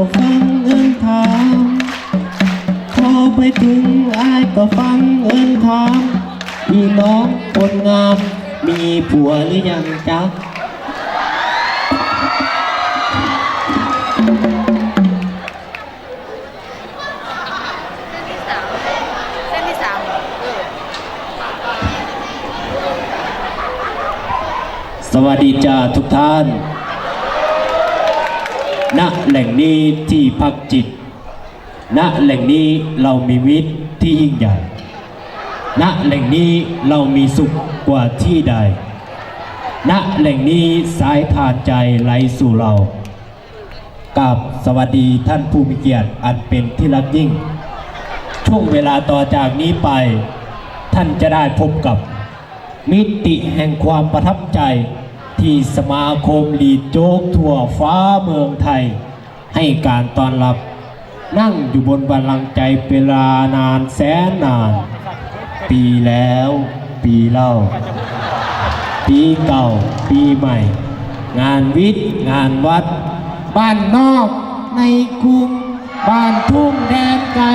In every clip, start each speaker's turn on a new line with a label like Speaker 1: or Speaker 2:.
Speaker 1: ก็ฟังเอินถามพอไปถึงอายก็ฟังเอินถามพี่น้องคนงาม มีผัวหรือยังจ๊ะ
Speaker 2: เส้า
Speaker 1: สวัสดีจ้าทุกท่าน ณแหล่งนี้ที่พักจิต ณแหล่งนี้เรามีมิตที่ยิ่งใหญ่ ณแหล่งนี้เรามีสุขกว่าที่ใด ณแหล่งนี้สายทานใจไหลสู่เรากับสวัสดีท่านผู้มีเกียรติอันเป็นที่รักยิ่ง ช่วงเวลาต่อจากนี้ไป ท่านจะได้พบกับมิติแห่งความประทับใจ ที่สมาคมลีดโจ๊กทั่วฟ้าเมืองไทย ให้การต้อนรับนั่งอยู่บนบัลลังก์ใจเวลานานแสนนาน ปีแล้วปีเล่า ปีเก่า ปีใหม่ งานวิทย์ งานวัด บ้านนอกในกรุงบ้านทุ่งแดนไกล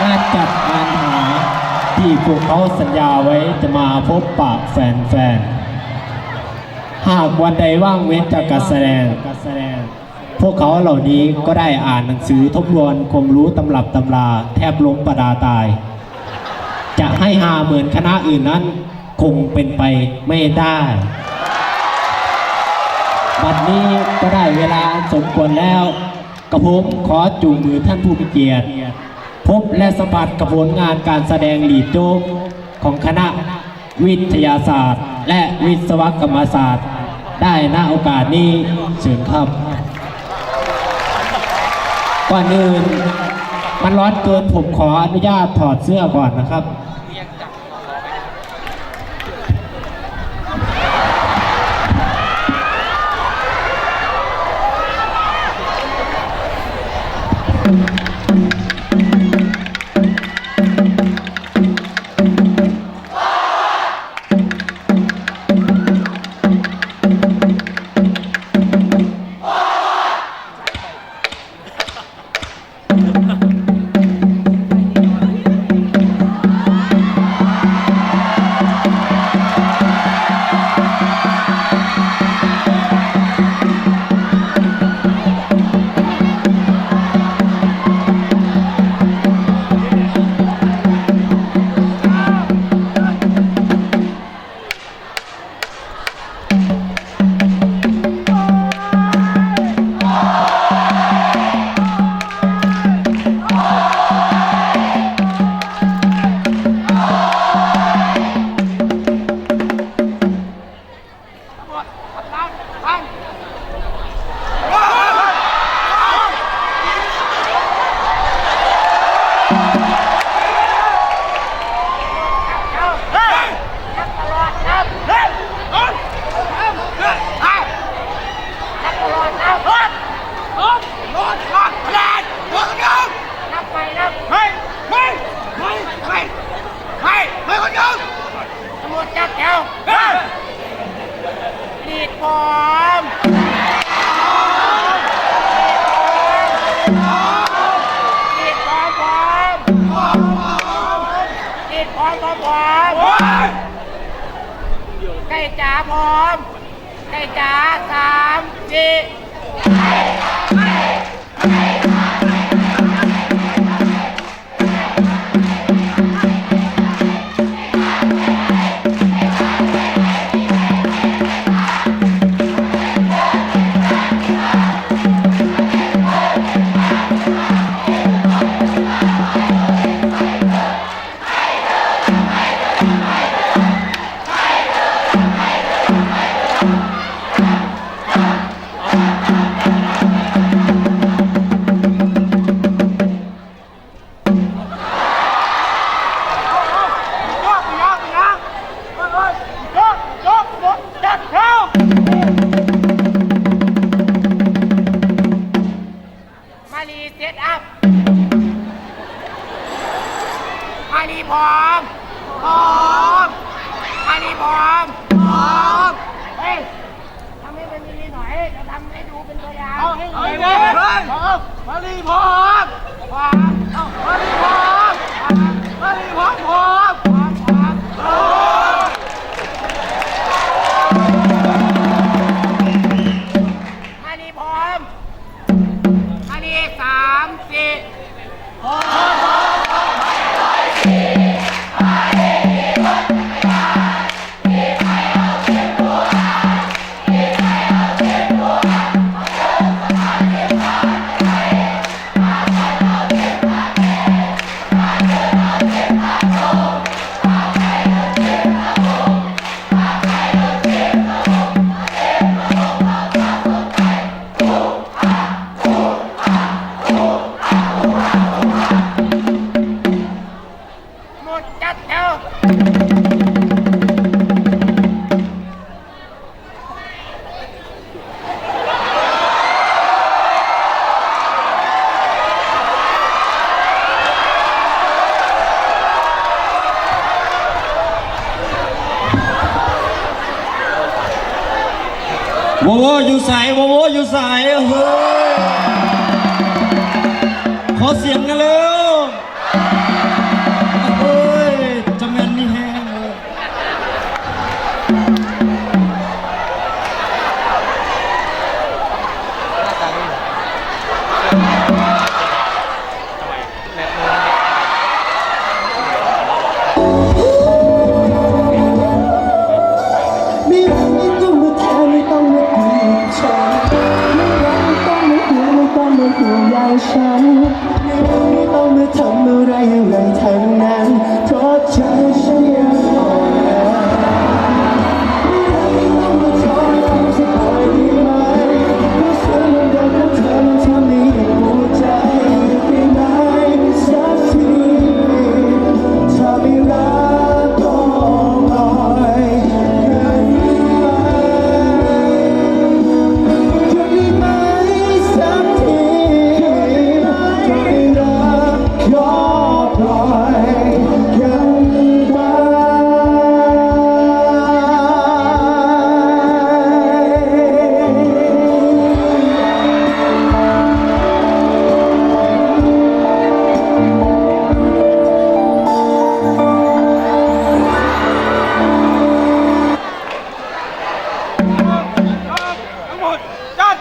Speaker 1: งานจัดงานหา ที่พวกเขาสัญญาไว้จะมาพบปะแฟนๆ หากวันใดว่างเว้นจากการแสดง พวกเขาเหล่านี้ก็ได้อ่านหนังสือทบทวนความรู้ตำรับตำราแทบล้มประดาตาย จะให้หาเหมือนคณะอื่นนั้นคงเป็นไปไม่ได้บัดนี้ก็ได้เวลาสมควรแล้ว กระผมขอจูงมือท่านผู้มีเกียรติ พบและสัมผัสกับผลงานการแสดงหลีดโจ๊กของคณะวิทยาศาสตร์ และวิศวกรรมศาสตร์ ได้ณโอกาสนี้เชิญครับก่อนอื่นมันร้อนเกินผมขออนุญาตถอดเสื้อก่อนนะครับ
Speaker 3: ดี
Speaker 2: ดพร้อมจิตพร้อมพร้อมจิตพร้อมพร้อมพร้อม
Speaker 3: โอ้ย
Speaker 2: ไก่จ๋าพร้อมไก่จ๋าสามสี่
Speaker 3: เจ็ดอัพมารีพร้อมพร้อมมารีพร้อม
Speaker 2: พร้อม
Speaker 1: เฮ้ยทำให้มันมีหน่อยจะทำให้ดูเป็
Speaker 4: นตัวอย่างเอาให้ดูเลยพร้อมมารีพร้อมพร้อมมารีพร้อมมารีพร้อมพร้อ
Speaker 3: ม โวโวอยู่
Speaker 2: สา
Speaker 3: ย
Speaker 2: โวโวอยู่สา
Speaker 3: ยเฮ้ย
Speaker 5: ขอเสียงกันเลย ฉันไม่ต้องมาทำอะไรอะ
Speaker 6: ไรทั้งนั้น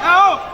Speaker 6: out.